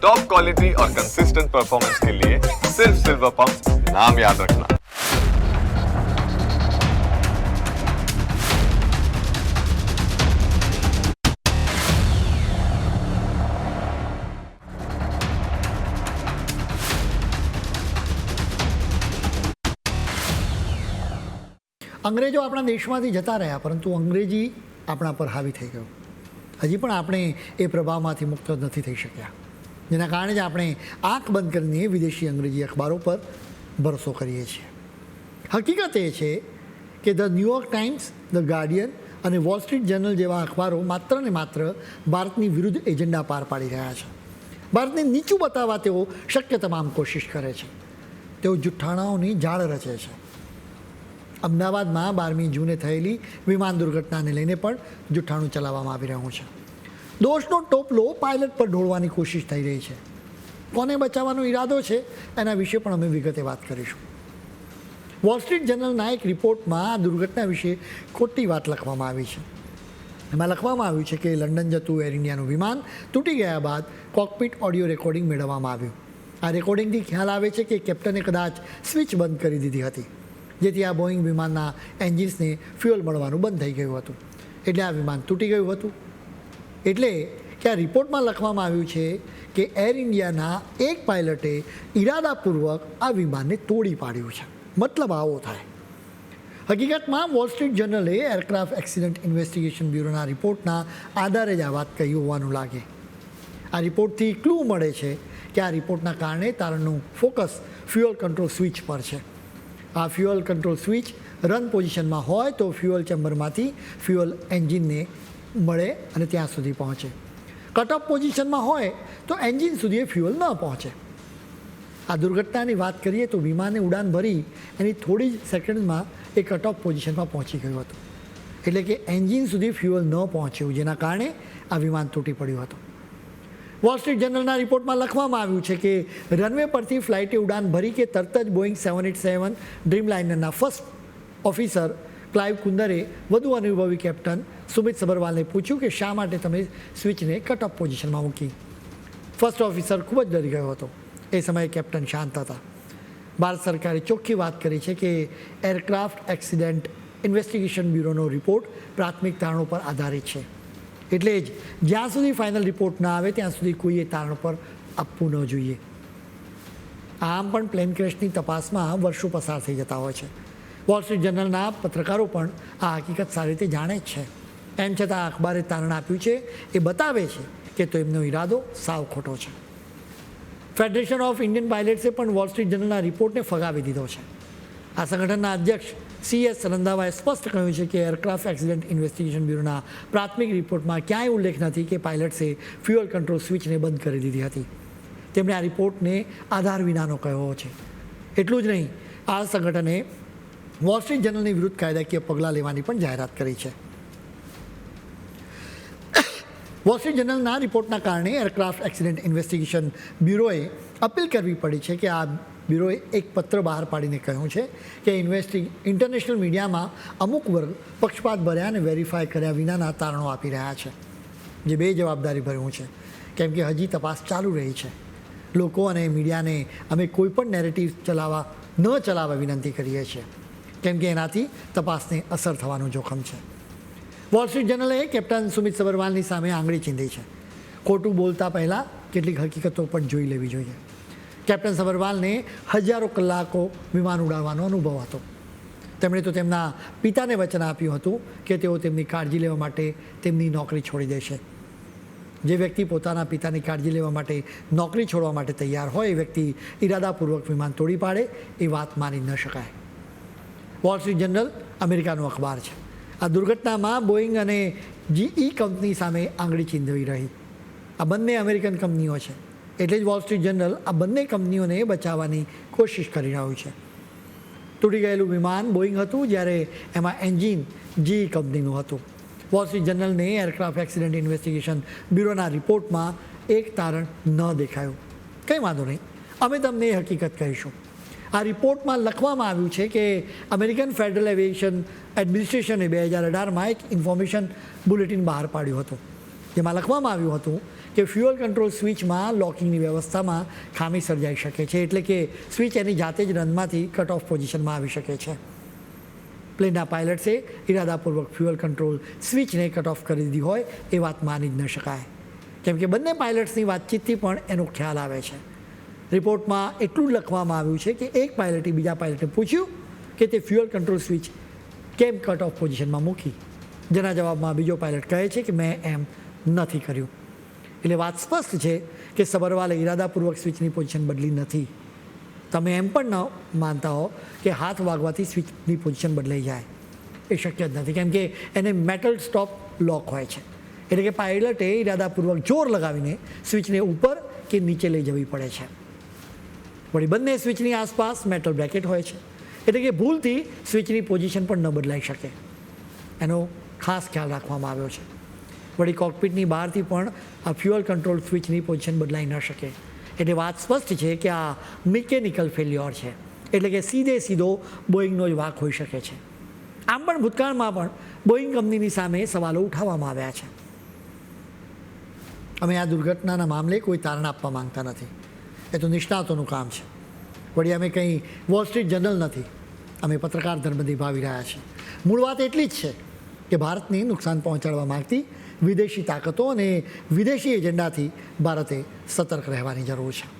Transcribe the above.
Top quality और consistent performance के लिए सिर्फ सिल्वर पंप नाम याद रखना અંગ્રેજો આપણા દેશમાંથી જતા રહ્યા પરંતુ અંગ્રેજી આપણા પર હાવી થઈ ગયું હજી પણ આપણે એ પ્રભાવમાંથી મુક્ત નથી થઈ શક્યા જેના કારણે જ આપણે આંખ બંધ કરીને વિદેશી અંગ્રેજી અખબારો પર ભરોસો કરીએ છીએ. હકીકત એ છે કે the New York Times, the Guardian અને વોલ સ્ટ્રીટ જર્નલ જેવા અખબારો માત્ર ને માત્ર ભારતની વિરુદ્ધ એજન્ડા પાર પાડી રહ્યા છે. ભારતને નીચું બતાવવા તેઓ શક્ય તમામ કોશિશ કરે છે. તેઓ જુઠ્ઠાણાઓની જાળ રચે છે. અમદાવાદમાં બારમી જૂને થયેલી વિમાન દુર્ઘટનાને લઈને પણ જુઠ્ઠાણું ચલાવવામાં આવી રહ્યું છે. દોષનો ટોપલો પાયલટ પર ઢોળવાની કોશિશ થઈ રહી છે. કોને બચાવવાનો ઈરાદો છે? એના વિશે પણ અમે વિગતે વાત કરીશું. વોલ સ્ટ્રીટ જર્નલના એક રિપોર્ટમાં આ દુર્ઘટના વિશે ખોટી વાત લખવામાં આવી છે. એમાં લખવામાં આવ્યું છે કે લંડન જતું એર ઇન્ડિયાનું વિમાન તૂટી ગયા બાદ કોકપીટ ઓડિયો રેકોર્ડિંગ મેળવવામાં આવ્યું. આ રેકોર્ડિંગથી ખ્યાલ આવે છે કે કેપ્ટને કદાચ સ્વિચ બંધ કરી દીધી હતી, જેથી આ બોઈંગ વિમાનના એન્જિન્સને ફ્યુઅલ મળવાનું બંધ થઈ ગયું હતું. એટલે આ વિમાન તૂટી ગયું હતું. એટલે કે આ રિપોર્ટમાં લખવામાં આવ્યું છે કે એર ઇન્ડિયાના એક પાયલટે ઈરાદાપૂર્વક આ વિમાનને તોડી પાડ્યું છે. મતલબ આવો થાય. હકીકતમાં વોલ સ્ટ્રીટ જર્નલે એરક્રાફ્ટ એક્સિડન્ટ ઇન્વેસ્ટિગેશન બ્યુરોના રિપોર્ટના આધારે જ આ વાત કહી હોવાનું લાગે. આ રિપોર્ટથી ક્લુ મળે છે કે આ રિપોર્ટના કારણે તારણનું ફોકસ ફ્યુઅલ કંટ્રોલ સ્વિચ પર છે. આ ફ્યુઅલ કંટ્રોલ સ્વિચ રન પોઝિશનમાં હોય તો ફ્યુઅલ ચેમ્બરમાંથી ફ્યુઅલ એન્જિનને મળે અને ત્યાં સુધી પહોંચે. કટ ઓફ પોઝિશનમાં હોય તો એન્જિન સુધી એ ફ્યુઅલ ન પહોંચે. આ દુર્ઘટનાની વાત કરીએ તો વિમાને ઉડાન ભરી એની થોડી જ સેકન્ડમાં એ કટ ઓફ પોઝિશનમાં પહોંચી ગયું હતું. એટલે કે એન્જિન સુધી ફ્યુઅલ ન પહોંચ્યું, જેના કારણે આ વિમાન તૂટી પડ્યું હતું. વોલ જર્નલના રિપોર્ટમાં લખવામાં આવ્યું છે કે રનવે પરથી ફ્લાઇટે ઉડાન ભરી કે તરત જ બોઈંગ સેવન એટ સેવન ડ્રીમ લાઇનરના ફર્સ્ટ ઓફિસર ક્લાઇવ કુંદરે વધુ અનુભવી કેપ્ટન સુમિત સબરવાલને પૂછ્યું કે શા માટે તમે સ્વિચને કટ ઓફ પોઝિશનમાં મૂકી? ફર્સ્ટ ઓફિસર ખૂબ જ ડરી ગયો હતો. એ સમયે કેપ્ટન શાંત હતા. ભારત સરકારે ચોખ્ખી વાત કરી છે કે એરક્રાફ્ટ એક્સિડન્ટ ઇન્વેસ્ટિગેશન બ્યુરોનો રિપોર્ટ પ્રાથમિક તારણો પર આધારિત છે. એટલે જ જ્યાં સુધી ફાઇનલ રિપોર્ટ ના આવે ત્યાં સુધી કોઈએ તારણ પર આપવું ન જોઈએ. આમ પણ પ્લેન ક્રેશની તપાસમાં વર્ષો પસાર થઈ જતા હોય છે. વોલ સ્ટ્રીટ જર્નલના પત્રકારો પણ આ હકીકત સારી રીતે જાણે જ છે. એમ છતાં અખબારે તારણ આપ્યું છે. એ બતાવે છે કે તો એમનો ઈરાદો સાવ ખોટો છે. ફેડરેશન ઓફ ઇન્ડિયન પાયલટ્સે પણ વોલ સ્ટ્રીટ જર્નલના રિપોર્ટને ફગાવી દીધો છે. આ સંગઠનના અધ્યક્ષ સી એસ રંધાવાએ સ્પષ્ટ કહ્યું છે કે એરક્રાફ્ટ એક્સિડન્ટ ઇન્વેસ્ટિગેશન બ્યુરોના પ્રાથમિક રિપોર્ટમાં ક્યાંય ઉલ્લેખ નથી કે પાયલટ્સે ફ્યુઅલ કંટ્રોલ સ્વિચને બંધ કરી દીધી હતી. તેમણે આ રિપોર્ટને આધાર વિનાનો કહ્યો છે. એટલું જ નહીં, આ સંગઠને વોલ સ્ટ્રીટ જર્નલની વિરુદ્ધ કાયદાકીય પગલાં લેવાની પણ જાહેરાત કરી છે. વોલ જર્નલના રિપોર્ટના કારણે એરક્રાફ્ટ એક્સિડન્ટ ઇન્વેસ્ટિગેશન બ્યુરોએ અપીલ કરવી પડી છે કે આ બ્યુરોએ એક પત્ર બહાર પાડીને કહ્યું છે કે ઇન્વેસ્ટિ ઇન્ટરનેશનલ મીડિયામાં અમુક વર્ગ પક્ષપાત ભર્યા અને વેરીફાઈ કર્યા વિનાના તારણો આપી રહ્યા છે. જે બે જવાબદારી ભર્યું છે. કેમ કે હજી તપાસ ચાલુ રહી છે. લોકો અને મીડિયાને અમે કોઈ પણ નેરેટિવ ચલાવવા, ન ચલાવવા વિનંતી કરીએ છીએ. કેમ કે એનાથી તપાસને અસર થવાનું જોખમ છે. વોલ સ્ટ્રીટ જર્નલે કેપ્ટન સુમિત સબરવાલની સામે આંગળી ચીંધી છે. ખોટું બોલતા પહેલાં કેટલીક હકીકતો પણ જોઈ લેવી જોઈએ. કેપ્ટન સબરવાલને હજારો કલાકો વિમાન ઉડાડવાનો અનુભવ હતો. તેમણે તો તેમના પિતાને વચન આપ્યું હતું કે તેઓ તેમની કાળજી લેવા માટે તેમની નોકરી છોડી દેશે. જે વ્યક્તિ પોતાના પિતાની કાળજી લેવા માટે નોકરી છોડવા માટે તૈયાર હોય, એ વ્યક્તિ ઈરાદાપૂર્વક વિમાન તોડી પાડે, એ વાત માની ન શકાય. વોલ સ્ટ્રીટ જર્નલ અમેરિકાનું અખબાર છે. આ દુર્ઘટનામાં બોઈંગ અને જીઈ કંપની સામે આંગળી ચીંધવી રહી. આ બંને અમેરિકન કંપનીઓ છે. એટલે જ વોલ સ્ટ્રીટ જર્નલ આ બંને કંપનીઓને બચાવવાની કોશિશ કરી રહ્યું છે. તૂટી ગયેલું વિમાન બોઈંગ હતું જ્યારે એમાં એન્જિન જીઈ કંપનીનું હતું. વોલ સ્ટ્રીટ જર્નલને એરક્રાફ્ટ એક્સિડન્ટ ઇન્વેસ્ટિગેશન બ્યુરોના રિપોર્ટમાં એક તારણ ન દેખાયું. કંઈ વાંધો નહીં. અમે તમને એ હકીકત કહીશું. આ રિપોર્ટમાં લખવામાં આવ્યું છે કે અમેરિકન ફેડરલ એવિએશન એડમિનિસ્ટ્રેશને બે હજાર અઢારમાં એક ઇન્ફોર્મેશન બુલેટિન બહાર પાડ્યું હતું. જેમાં લખવામાં આવ્યું હતું કે ફ્યુઅલ કંટ્રોલ સ્વિચમાં લોકિંગની વ્યવસ્થામાં ખામી સર્જાઈ શકે છે એટલે કે સ્વિચ એની જાતે જ રનમાંથી કટ ઓફ પોઝિશનમાં આવી શકે છે. પ્લેનના પાયલટ્સે ઇરાદાપૂર્વક ફ્યુઅલ કંટ્રોલ સ્વિચને કટ ઓફ કરી દીધી હોય એ વાત માની જ ન શકાય. કેમ કે બંને પાયલટ્સની વાતચીતથી પણ એનો ખ્યાલ આવે છે. રિપોર્ટમાં એટલું લખવામાં આવ્યું છે કે એક પાયલટે બીજા પાયલટને પૂછ્યું કે તે ફ્યુઅલ કંટ્રોલ સ્વિચ કેમ કટ ઓફ પોઝિશનમાં મૂકી? જેના જવાબમાં બીજો પાયલટ કહે છે કે મેં એમ નથી કર્યું. એટલે વાત સ્પષ્ટ છે કે સબરવાલે ઇરાદાપૂર્વક સ્વિચની પોઝિશન બદલી નથી. તમે એમ પણ ન માનતા હો કે હાથ વાગવાથી સ્વિચની પોઝિશન બદલાઈ જાય. એ શક્ય જ નથી, કેમ કે એને મેટલ સ્ટોપ લોક હોય છે. એટલે કે પાયલટે ઇરાદાપૂર્વક જોર લગાવીને સ્વિચને ઉપર કે નીચે લઈ જવી પડે છે. વળી બંને સ્વિચની આસપાસ મેટલ બ્રેકેટ હોય છે. એટલે કે ભૂલથી સ્વિચની પોઝિશન પણ ન બદલાઈ શકે. એનો ખાસ ખ્યાલ રાખવામાં આવ્યો છે. વળી કોકપીટની બહારથી પણ આ ફ્યુઅલ કંટ્રોલ સ્વિચની પોઝિશન બદલાઈ ન શકે. એટલે વાત સ્પષ્ટ છે કે આ મિકેનિકલ ફેલ્યોર છે. એટલે કે સીધે સીધો બોઈંગનો જ વાક હોઈ શકે છે. આમ પણ ભૂતકાળમાં પણ બોઈંગ કંપનીની સામે સવાલો ઉઠાવવામાં આવ્યા છે. અમે આ દુર્ઘટનાના મામલે કોઈ તારણ આપવા માંગતા નથી. એ તો નિષ્ણાતોનું કામ છે. વળી અમે કંઈ વોલ સ્ટ્રીટ જર્નલ નથી. અમે પત્રકાર ધર્મ નિભાવી રહ્યા છીએ. મૂળ વાત એટલી જ છે કે ભારતને નુકસાન પહોંચાડવા માગતી વિદેશી તાકાતો અને વિદેશી એજન્ડાથી ભારતે સતર્ક રહેવાની જરૂર છે.